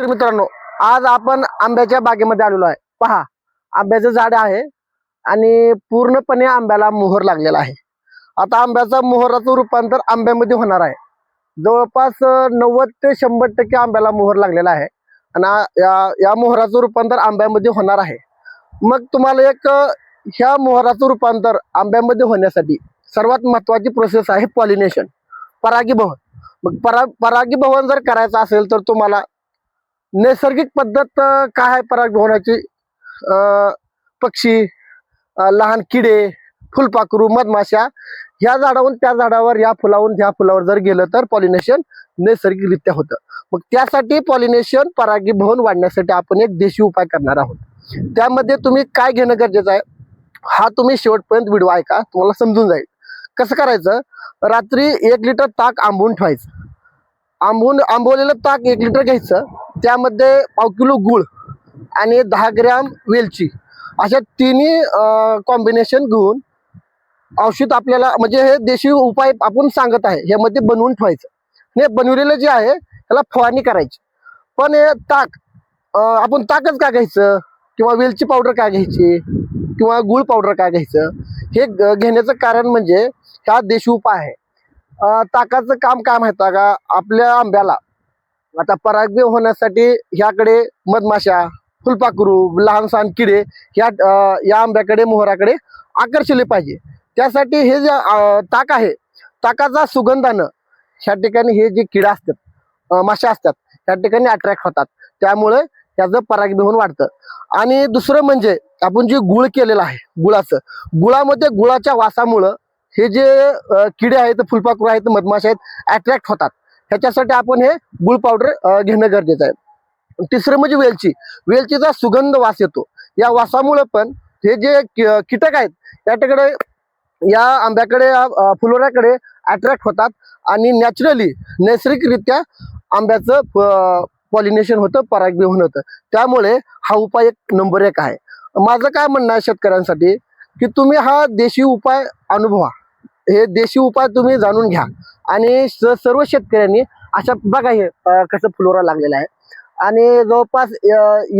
नमस्कार मित्रांनो आज आपण आंब्याच्या बागेमध्ये आलेलो आहे. पहा आंब्याचं झाड आहे आणि पूर्णपणे आंब्याला मोहर लागलेला आहे. आता आंब्याचा मोहराचं रूपांतर आंब्यामध्ये होणार आहे. जवळपास नव्वद ते शंभर टक्के आंब्याला मोहर लागलेला आहे आणि या या मोहराचं रूपांतर आंब्यामध्ये होणार आहे. मग तुम्हाला एक ह्या मोहराचं रूपांतर आंब्यामध्ये होण्यासाठी सर्वात महत्वाची प्रोसेस आहे पॉलिनेशन परागीभवन. मग परा परागीभवन जर करायचं असेल तर तुम्हाला नैसर्गिक पद्धत काय आहे परागीभवनाची? पक्षी लहान किडे फुलपाखरू मधमाशा ह्या झाडावरून त्या झाडावर या फुलावरून ह्या फुलावर जर गेलं तर पॉलिनेशन नैसर्गिकरित्या होतं. मग त्यासाठी पॉलिनेशन परागीभवन वाढण्यासाठी आपण एक देशी उपाय करणार आहोत. त्यामध्ये तुम्ही काय घेणं गरजेचं आहे? हा तुम्ही शेवटपर्यंत व्हिडिओ ऐका तुम्हाला समजून जाईल. कसं करायचं? रात्री एक लिटर ताक आंबून ठेवायचं. आंबून आंबवलेलं ताक एक लिटर घ्यायचं त्यामध्ये पाव किलो गूळ आणि दहा ग्रॅम वेलची. अशा तिन्ही कॉम्बिनेशन घेऊन औषध आपल्याला म्हणजे हे देशी उपाय आपण सांगत आहे. ह्यामध्ये बनवून ठेवायचं. हे बनवलेलं जे आहे त्याला फवारणी करायची. पण हे ताक आपण ताकच का घ्यायचं? किंवा वेलची पावडर का घ्यायची? किंवा गुळ पावडर का घ्यायचं? हे घेण्याचं कारण म्हणजे हा देशी उपाय आहे. ताकाचं काम काय माहिती आहे का? आपल्या आंब्याला आता परागबी होण्यासाठी ह्याकडे मधमाशा फुलपाखरू लहान सहान किडे ह्या या आंब्याकडे मोहराकडे आकर्षले पाहिजे. त्यासाठी हे जे ताक आहे ताकाचा सुगंधानं ह्या ठिकाणी हे जे किडा असतात माशा असतात त्या ठिकाणी अट्रॅक्ट होतात. त्यामुळे त्याचं परागबिहून वाढतं. आणि दुसरं म्हणजे आपण जे गुळ केलेलं आहे गुळाचं गुळामध्ये गुळाच्या वासामुळं हे जे किडे आहेत फुलपाखरू आहेत मधमाशा आहेत अट्रॅक्ट होतात. ह्याच्यासाठी आपण हे गुळ पावडर घेणं गरजेचं आहे. तिसरं म्हणजे वेलची. वेलचीचा सुगंध वास येतो. या वासामुळे पण हे जे कि- कीटक आहेत त्याच्याकडे या आंब्याकडे या, फुलोऱ्याकडे अट्रॅक्ट होतात आणि नॅचरली नैसर्गिकरित्या आंब्याचं पॉलिनेशन होतं परागबिहून होतं. त्यामुळे हा उपाय एक नंबर एक आहे. माझं काय म्हणणं आहे शेतकऱ्यांसाठी की तुम्ही हा देशी उपाय अनुभवा. हे देशी उपाय तुम्ही जाणून घ्या. आणि स- सर्व शेतकऱ्यांनी अशा बघा हे कसं फुलोरा लागलेलं आहे. आणि जवळपास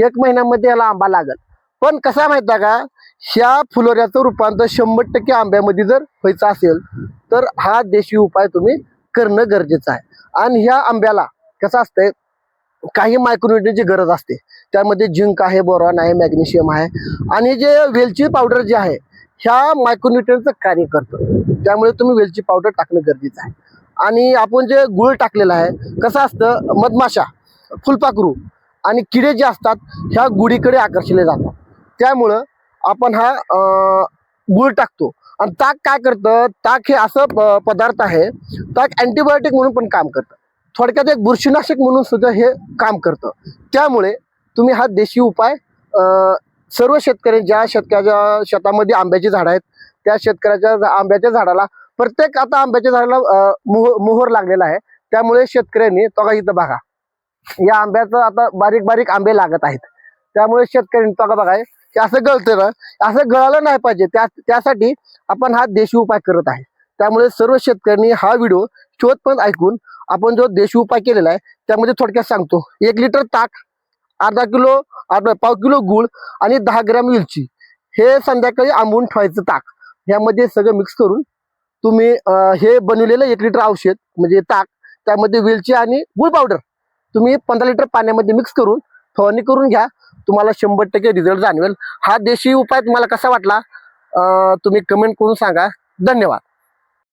एक महिन्यामध्ये याला आंबा लागल. पण कसा माहिती आहे का? ह्या फुलोऱ्याचं रूपांतर शंभर टक्के आंब्यामध्ये जर व्हायचं असेल तर हा देशी उपाय तुम्ही करणं गरजेचं आहे. आणि ह्या आंब्याला कसं असतंय? काही मायक्रोन्युट्रियनची गरज असते. त्यामध्ये जिंक आहे बोरॉन आहे मॅग्नेशियम आहे. आणि जे वेलची पावडर जे आहे ह्या मायक्रोन्युट्रियनचं कार्य करतं. त्यामुळे तुम्ही वेलची पावडर टाकणं गरजेचं आहे. आणि आपण जे गुळ टाकलेलं आहे कसं असतं मधमाशा फुलपाखरू आणि किडे जे असतात ह्या गुढीकडे आकर्षले जातात. त्यामुळं आपण हा गुळ टाकतो. आणि ताक काय करतं ताक हे असं प- पदार्थ आहे ताक अँटीबायोटिक म्हणून पण काम करतं. थोडक्यात एक बुरशीनाशक म्हणून सुद्धा हे काम करतं. त्यामुळे तुम्ही हा देशी उपाय सर्व शेतकरी ज्या शेतकऱ्याच्या शेतामध्ये आंब्याची झाडं आहेत त्या शेतकऱ्याच्या आंब्याच्या झाडाला प्रत्येक आता आंब्याच्या झाडाला मोह मोहर लागलेला आहे. त्यामुळे शेतकऱ्यांनी तोगा इथं बघा. या आंब्याचं आता बारीक बारीक आंबे लागत आहेत. त्यामुळे शेतकऱ्यांनी तोगा का बघा असं गळतं ना असं गळालं नाही पाहिजे. त्या त्यासाठी आपण हा देशी उपाय करत आहे. त्यामुळे सर्व शेतकऱ्यांनी हा व्हिडिओ शेवटपर्यंत ऐकून आपण जो देशी उपाय केलेला आहे त्यामध्ये थोडक्यात सांगतो. एक लिटर ताक अर्धा किलो अर्धा पाव किलो गुळ आणि दहा ग्रॅम वेलची हे संध्याकाळी आंबून ठेवायचं ताक. ह्यामध्ये सगळं मिक्स करून तुम्ही हे बनवलेलं एक लिटर औषध म्हणजे ताक त्यामध्ये वेलची आणि गुळ पावडर तुम्ही पंधरा लिटर पाण्यामध्ये मिक्स करून फवारणी करून घ्या. तुम्हाला शंभर टक्के रिझल्ट जाणवेल. हा देशी उपाय तुम्हाला कसा वाटला तुम्ही कमेंट करून सांगा. धन्यवाद.